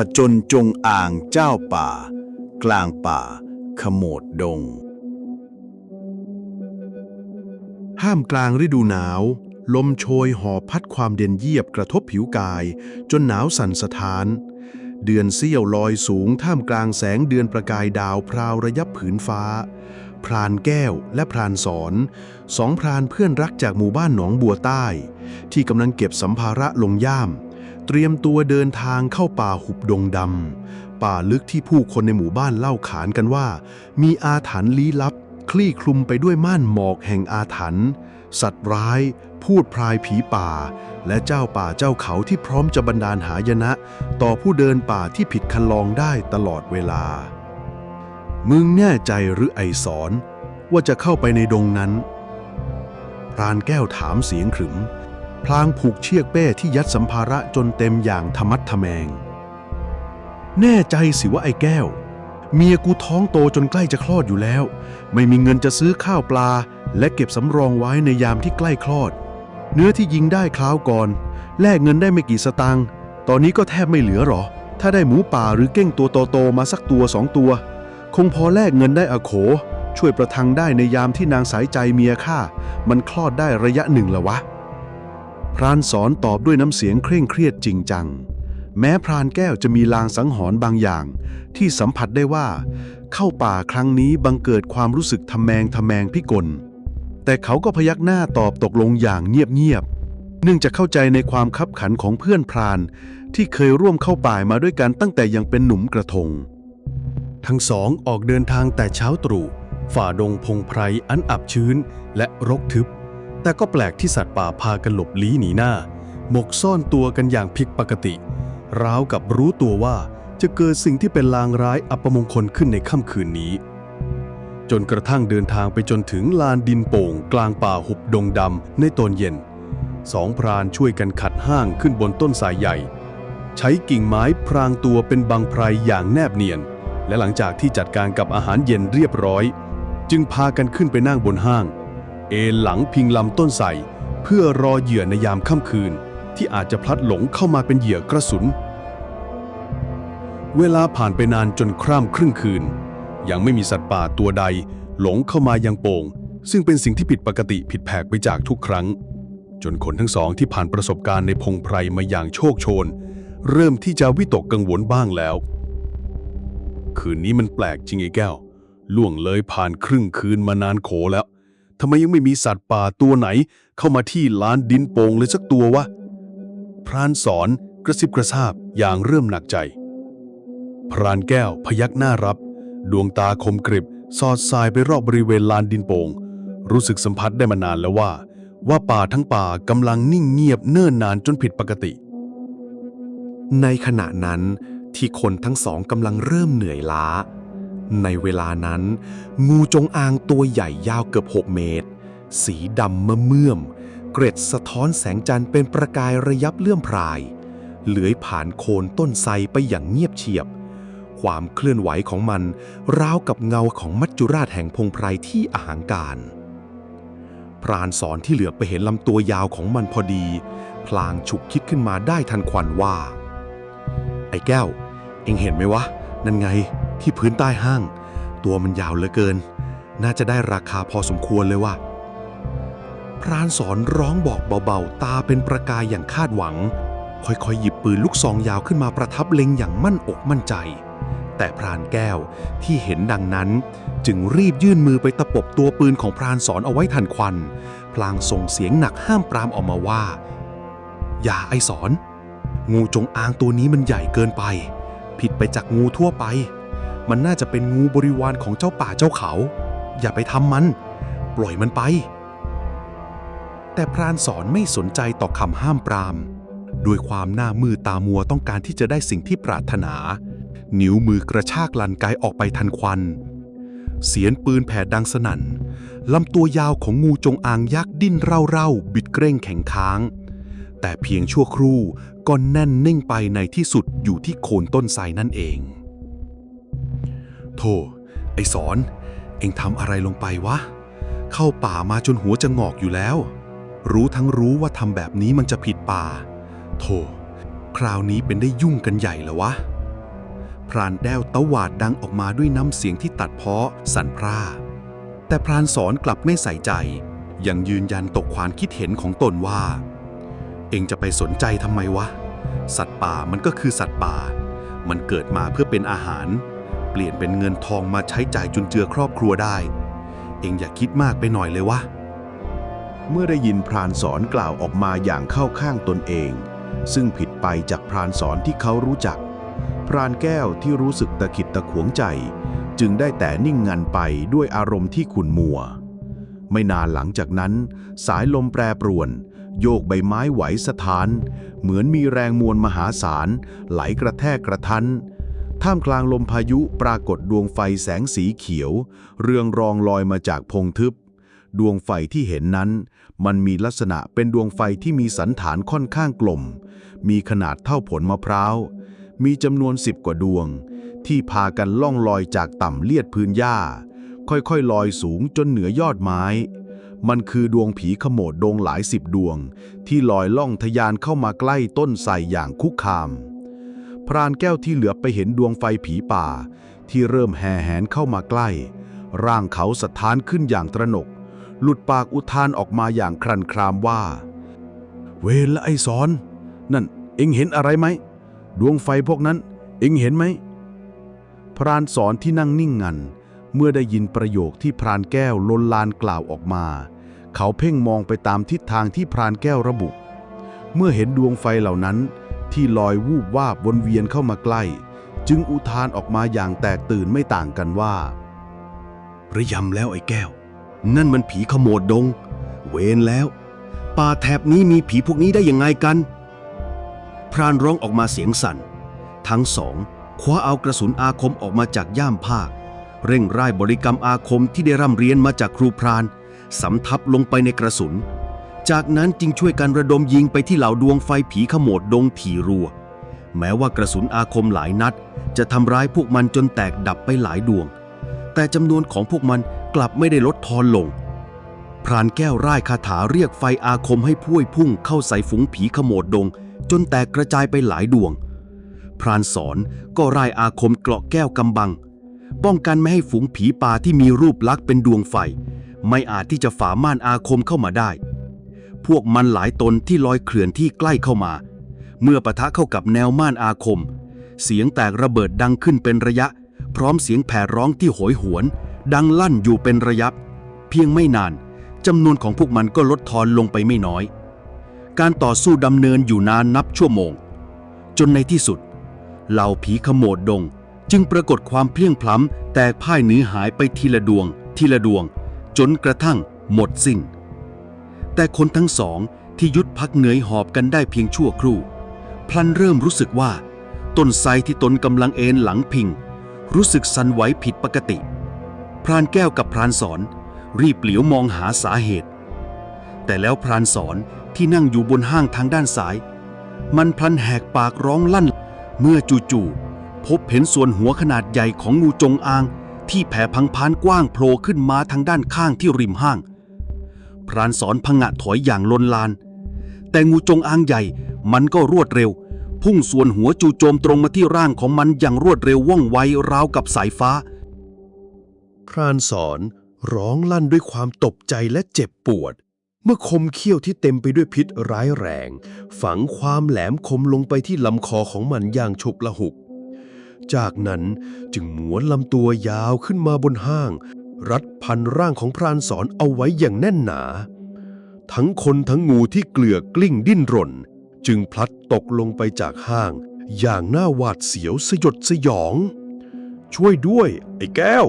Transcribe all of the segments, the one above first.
ผจญจงอ่างเจ้าป่า กลางป่า ขโมดดง ห้ามกลางฤดูหนาว ลมโชยหอบพัดความเด่นเยียบกระทบผิวกาย จนหนาวสั่นสะท้าน เดือนเสี้ยวลอยสูงท่ามกลางแสงเดือนประกายดาวพราวระยับผืนฟ้า พรานแก้วและพรานสอนสองพรานเพื่อนรักจากหมู่บ้านหนองบัวใต้ ที่กำลังเก็บสัมภาระลงย่าม เตรียมตัวเดินทางเข้าป่าหุบดงดำ ป่าลึกที่ผู้คนในหมู่บ้านเล่าขานกันว่า มีอาถรรพ์ลี้ลับ คลี่คลุมไปด้วยม่านหมอกแห่งอาถรรพ์สัตว์ร้าย พูดพรายผีป่า และเจ้าป่าเจ้าเขาที่พร้อมจะบันดาลหายนะ ต่อผู้เดินป่าที่ผิดคันลองได้ตลอดเวลา มึงแน่ใจหรือไอสอน ว่าจะเข้าไปในดงนั้นพรานแก้วถามเสียงขรึม พลางผูกเชือกเป้ที่ยัดสัมภาระจนเต็มอย่างธรรมัดทะแมง แน่ใจสิว่าไอ้แก้ว เมียกูท้องโตจนใกล้จะคลอดอยู่แล้ว ไม่มีเงินจะซื้อข้าวปลา และเก็บสำรองไว้ในยามที่ใกล้คลอด เนื้อที่ยิงได้คราวก่อน แลกเงินได้ไม่กี่สตางค์ตอนนี้ก็แทบไม่เหลือหรอ ถ้าได้หมูป่าหรือเก้งตัวโตๆมาสักตัวสองตัว คงพอแลกเงินได้อโข ช่วยประทังได้ในยามที่นางสายใจเมียข้ามันคลอดได้ระยะหนึ่งละวะ พรานสอนตอบด้วยน้ำเสียงเคร่งเครียดจริงจัง แม้พรานแก้วจะมีลางสังหรณ์บางอย่าง ที่สัมผัสได้ว่า เข้าป่าครั้งนี้บังเกิดความรู้สึกทำแมงทำแมงพิกล แต่เขาก็พยักหน้าตอบตกลงอย่างเงียบๆเนื่องจากเข้าใจในความคับขันของเพื่อนพราน ที่เคยร่วมเข้าป่ามาด้วยกันตั้งแต่ยังเป็นหนุ่มกระทง ทั้งสองออกเดินทางแต่เช้าตรู่ฝ่าดงพงไพรอันอับชื้นและรกทึบ แต่ก็แปลกที่สัตว์ป่าพากันหลบลี้หนีหน้า หมกซ่อนตัวกันอย่างผิดปกติ ราวกับรู้ตัวว่าจะเกิดสิ่งที่เป็นลางร้ายอัปมงคลขึ้นในค่ำคืนนี้ จนกระทั่งเดินทางไปจนถึงลานดินโป่ง กลางป่าหุบดงดำในตอนเย็น สองพรานช่วยกันขัดห้างขึ้นบนต้นสายใหญ่ ใช้กิ่งไม้พรางตัวเป็นบังไพรอย่างแนบเนียน และหลังจากที่จัดการกับอาหารเย็นเรียบร้อย จึงพากันขึ้นไปนั่งบนห้าง เอหลังพิงลำต้นไทรเพื่อรอเหยื่อในยามค่ำคืน ที่อาจจะพลัดหลงเข้ามาเป็นเหยื่อกระสุน เวลาผ่านไปนานจนคร่ำครึ่งคืน ยังไม่มีสัตว์ป่าตัวใด หลงเข้ามายังโป่ง ซึ่งเป็นสิ่งที่ผิดปกติผิดแผกไปจากทุกครั้ง จนคนทั้งสองที่ผ่านประสบการณ์ในพงไพรมาอย่างโชคโชน เริ่มที่จะวิตกกังวลบ้างแล้ว คืนนี้มันแปลกจริงไอ้แก้ว ล่วงเลยผ่านครึ่งคืนมานานโขแล้ว ทำไมยังไม่มีสัตว์ป่าตัวไหน เข้ามาที่ลานดินโป่งเลยสักตัววะ พรานสอนกระซิบกระซาบอย่างเริ่มหนักใจ พรานแก้วพยักหน้ารับ ดวงตาคมกริบ สอดสายไปรอบบริเวณลานดินโป่ง รู้สึกสัมผัสได้มานานแล้วว่า ว่าป่าทั้งป่ากำลังนิ่งเงียบเนิ่นนานจนผิดปกติ ในขณะนั้นที่คนทั้งสองกำลังเริ่มเหนื่อยล้า ในเวลานั้น งูจงอางตัวใหญ่ยาวเกือบ 6 เมตร สีดำมะเมื่อม เกร็ดสะท้อนแสงจันทร์เป็นประกายระยับเลื่อมพราย เลื้อยผ่านโคนต้นไทรไปอย่างเงียบเฉียบ ความเคลื่อนไหวของมัน ราวกับเงาของมัจจุราชแห่งพงไพรที่อาหางการ พรานสอนที่เหลือไปเห็นลำตัวยาวของมันพอดี พลางฉุกคิดขึ้นมาได้ทันควันว่า ไอ้แก้ว เอ็งเห็นไหมวะ นั่นไง ที่พื้นใต้ห้าง ตัวมันยาวเหลือเกิน น่าจะได้ราคาพอสมควรเลยว่ะพรานสอนร้องบอกเบาๆ ตาเป็นประกายอย่างคาดหวัง ค่อยๆ หยิบปืนลูกซองยาวขึ้นมาประทับเล็งอย่างมั่นอกมั่นใจ แต่พรานแก้วที่เห็นดังนั้น จึงรีบยื่นมือไปตะปบตัวปืนของพรานสอนเอาไว้ทันควัน พลางส่งเสียงหนักห้ามปรามออกมาว่า อย่าไอสอน งูจงอางตัวนี้มันใหญ่เกินไป ผิดไปจากงูทั่วไป มันน่าจะเป็นงูบริวารของเจ้าป่าเจ้าเขา อย่าไปทำมัน ปล่อยมันไป แต่พรานสอนไม่สนใจต่อคำห้ามปรามด้วยความหน้ามือตามัวต้องการที่จะได้สิ่งที่ปรารถนา นิ้วมือกระชากลันไกออกไปทันควัน เสียงปืนแผ่ดังสนั่นลำตัวยาวของงูจงอางยักษ์ดิ้นเร่าๆ บิดเกร่งแข็งค้าง แต่เพียงชั่วครู่ก็แน่นนิ่งไปในที่สุดอยู่ที่โคนต้นไทรนั่นเอง โธ่ไอสอน เองทำอะไรลงไปวะ เข้าป่ามาจนหัวจะงอกอยู่แล้ว รู้ทั้งรู้ว่าทำแบบนี้มันจะผิดป่า โธ่คราวนี้เป็นได้ยุ่งกันใหญ่แล้ววะ พรานแก้วตะหวาดดังออกมาด้วยน้ำเสียงที่ตัดเพ้อสั่นพร่า แต่พรานสอนกลับไม่ใส่ใจ ยังยืนยันตกความคิดเห็นของตนว่า เองจะไปสนใจทำไมวะ สัตว์ป่ามันก็คือสัตว์ป่า มันเกิดมาเพื่อเป็นอาหาร เปลี่ยนเป็นเงินทองมาใช้จ่ายจุนเจือครอบครัวได้ เองอย่าคิดมากไปหน่อยเลยวะ เมื่อได้ยินพรานสอนกล่าวออกมาอย่างเข้าข้างตนเอง ซึ่งผิดไปจากพรานสอนที่เขารู้จัก พรานแก้วที่รู้สึกตะขิดตะขวงใจ จึงได้แต่นิ่งงันไปด้วยอารมณ์ที่ขุ่นมัว ไม่นานหลังจากนั้น สายลมแปรปรวน โยกใบไม้ไหวสถาน เหมือนมีแรงมวลมหาศาลไหลกระแทกกระทัน ท่ามกลางลมพายุปรากฏดวงไฟแสงสีเขียว เรืองรองลอยมาจากพงทึบ ดวงไฟที่เห็นนั้น มันมีลักษณะเป็นดวงไฟที่มีสันฐานค่อนข้างกลม มีขนาดเท่าผลมะพร้าว มีจำนวนสิบกว่าดวง ที่พากันล่องลอยจากต่ำเลียดพื้นหญ้า ค่อยๆลอยสูงจนเหนือยอดไม้ มันคือดวงผีขโมดดงหลายสิบดวง ที่ลอยล่องทะยานเข้ามาใกล้ต้นไทรอย่างคุกคาม พรานแก้วที่เหลือไปเห็นดวงไฟผีป่า ที่เริ่มแห่แหนเข้ามาใกล้ ร่างเขาสะท้านขึ้นอย่างตระหนก หลุดปากอุทานออกมาอย่างครันครามว่า เวรละไอ้สอน นั่นเอ็งเห็นอะไรไหม ดวงไฟพวกนั้น เอ็งเห็นไหม พรานสอนที่นั่งนิ่งงัน เมื่อได้ยินประโยคที่พรานแก้วลนลานกล่าวออกมา เขาเพ่งมองไปตามทิศทางที่พรานแก้วระบุ เมื่อเห็นดวงไฟเหล่านั้น ที่ลอยวูบวาบวนเวียนเข้ามาใกล้ จึงอุทานออกมาอย่างแตกตื่นไม่ต่างกันว่า ระยำแล้วไอ้แก้ว นั่นมันผีขโมดดง เวนแล้ว ป่าแถบนี้มีผีพวกนี้ได้ยังไงกัน พรานร้องออกมาเสียงสั่น ทั้งสองคว้าเอากระสุนอาคมออกมาจากย่ามผ้าเร่งร่ายบริกรรมอาคมที่ได้ร่ำเรียนมาจากครูพรานสำทับลงไปในกระสุน จากนั้นจึงช่วยกันระดมยิงไปที่เหล่าดวงไฟผีขโมดดงถี่รัว แม้ว่ากระสุนอาคมหลายนัด จะทำร้ายพวกมันจนแตกดับไปหลายดวง แต่จำนวนของพวกมันกลับไม่ได้ลดทอนลง พรานแก้วร่ายคาถาเรียกไฟอาคมให้พุ่ยพุ่งเข้าใส่ฝูงผีขโมดดง จนแตกกระจายไปหลายดวง พรานสอนก็ร่ายอาคมเกราะแก้วกำบัง ป้องกันไม่ให้ฝูงผีป่าที่มีรูปลักษณ์เป็นดวงไฟ ไม่อาจที่จะฝ่าม่านอาคมเข้ามาได้ พวกมันหลายตนที่ลอยเขื่อนที่ใกล้เข้ามา เมื่อปะทะเข้ากับแนวม่านอาคม เสียงแตกระเบิดดังขึ้นเป็นระยะ พร้อมเสียงแผ่ร้องที่โหยหวน ดังลั่นอยู่เป็นระยะ เพียงไม่นานจำนวนของพวกมันก็ลดทอนลงไปไม่น้อย การต่อสู้ดำเนินอยู่นานนับชั่วโมง จนในที่สุด เหล่าผีขโมดดง จึงปรากฏความเพลียงพล้ำแตกพ่ายหนีหายไปทีละดวง ทีละดวง จนกระทั่งหมดสิ้น แต่คนทั้งสองที่ยุดพักเหนื่อยหอบกันได้เพียงชั่วครู่ พลันเริ่มรู้สึกว่า ต้นไทรที่ตนกำลังเอนหลังพิง รู้สึกสั่นไหวผิดปกติ พรานแก้วกับพรานสอน รีบเหลียวมองหาสาเหตุ แต่แล้วพรานสอนที่นั่งอยู่บนห้างทางด้านซ้าย มันพลันแหกปากร้องลั่น เมื่อจู่ๆพบเห็นส่วนหัวขนาดใหญ่ของงูจงอาง ที่แผ่พังพานกว้างโผล่ขึ้นมาทางด้านข้างที่ริมห้าง พรานสอนพงะถอยอย่างลนลาน แต่งูจงอางใหญ่มันก็รวดเร็ว พุ่งส่วนหัวจู่โจมตรงมาที่ร่างของมันอย่างรวดเร็วว่องไวราวกับสายฟ้า พรานสอนร้องลั่นด้วยความตกใจและเจ็บปวด เมื่อคมเขี้ยวที่เต็มไปด้วยพิษร้ายแรง ฝังความแหลมคมลงไปที่ลำคอของมันอย่างฉุกละหุก จากนั้นจึงหมวนลำตัวยาวขึ้นมาบนห้าง รัดพันร่างของพรานสอนเอาไว้อย่างแน่นหนา ทั้งคนทั้งงูที่เกลือกลิ้งดิ้นรน จึงพลัดตกลงไปจากห้าง อย่างน่าหวาดเสียวสยดสยอง ช่วยด้วย ไอ้แก้ว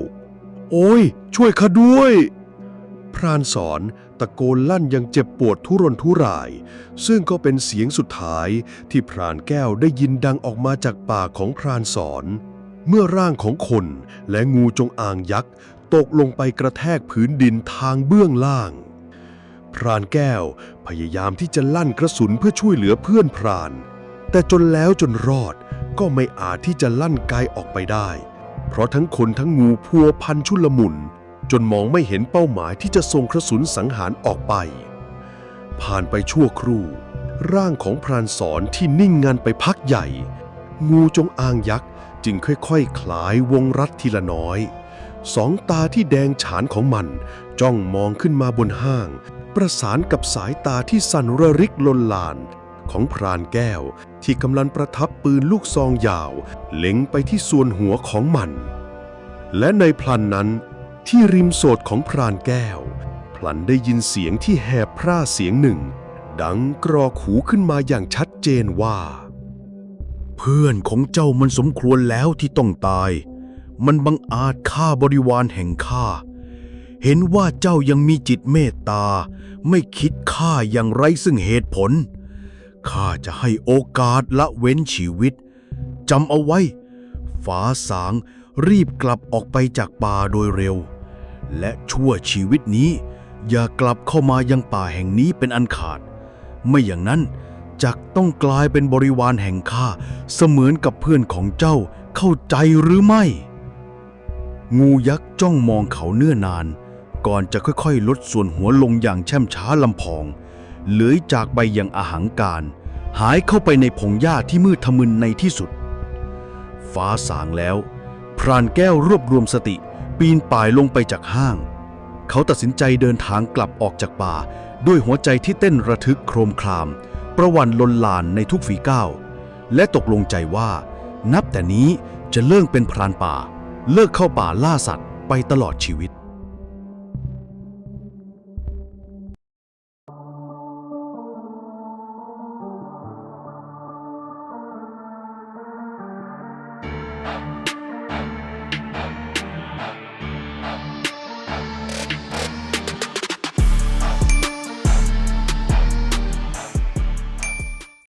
โอ้ย ช่วยข้าด้วย พรานสอนตะโกนลั่นยังเจ็บปวดทุรนทุราย ซึ่งก็เป็นเสียงสุดท้ายที่พรานแก้วได้ยินดังออกมาจากปากของพรานสอนเมื่อร่างของคนและงูจงอางยักษ์ ตกลงไปกระแทกพื้นดินทางเบื้องล่าง พรานแก้วพยายามที่จะลั่นกระสุนเพื่อช่วยเหลือเพื่อนพราน แต่จนแล้วจนรอดก็ไม่อาจที่จะลั่นไกลออกไปได้ เพราะทั้งคนทั้งงูพัวพันชุลมุน จนมองไม่เห็นเป้าหมายที่จะส่งกระสุนสังหารออกไป ผ่านไปชั่วครู่ ร่างของพรานสอนที่นิ่งงันไปพักใหญ่ งูจงอางยักษ์จึงค่อยๆคคลายวงรัดทีละน้อย สองตาที่แดงฉานของมัน จ้องมองขึ้นมาบนห้าง ประสานกับสายตาที่สั่นระริกลนลาน ของพรานแก้วที่กำลังประทับปืนลูกซองยาว เล็งไปที่ส่วนหัวของมัน และในพลันนั้น ที่ริมโสดของพรานแก้ว พลันได้ยินเสียงที่แหบพร่าเสียงหนึ่ง ดังกรอกหูขึ้นมาอย่างชัดเจนว่า เพื่อนของเจ้ามันสมควรแล้วที่ต้องตาย มันบังอาจฆ่าบริวารแห่งข้า เห็นว่าเจ้ายังมีจิตเมตตา ไม่คิดฆ่าอย่างไรซึ่งเหตุผล ข้าจะให้โอกาสละเว้นชีวิต จำเอาไว้ฟ้าสางรีบกลับออกไปจากป่าโดยเร็ว และชั่วชีวิตนี้ อย่ากลับเข้ามายังป่าแห่งนี้เป็นอันขาด ไม่อย่างนั้นจักต้องกลายเป็นบริวารแห่งข้าเสมือนกับเพื่อนของเจ้าเข้าใจหรือไม่ งูยักษ์จ้องมองเขาเนื่อนาน ก่อนจะค่อยๆ ลดส่วนหัวลงอย่างแช่มช้าลำพอง เลื้อยจากไปอย่างอาหังการ หายเข้าไปในพงหญ้าที่มืดทะมึนในที่สุด ฟ้าสางแล้ว พรานแก้วรวบรวมสติ ปีนป่ายลงไปจากห้าง เขาตัดสินใจเดินทางกลับออกจากป่า ด้วยหัวใจที่เต้นระทึกโครมคราม ประวันลนลานในทุกฝีก้าวและตกลงใจว่า นับแต่นี้จะเลิกเป็นพรานป่า เลิกเข้าป่าล่าสัตว์ไปตลอดชีวิต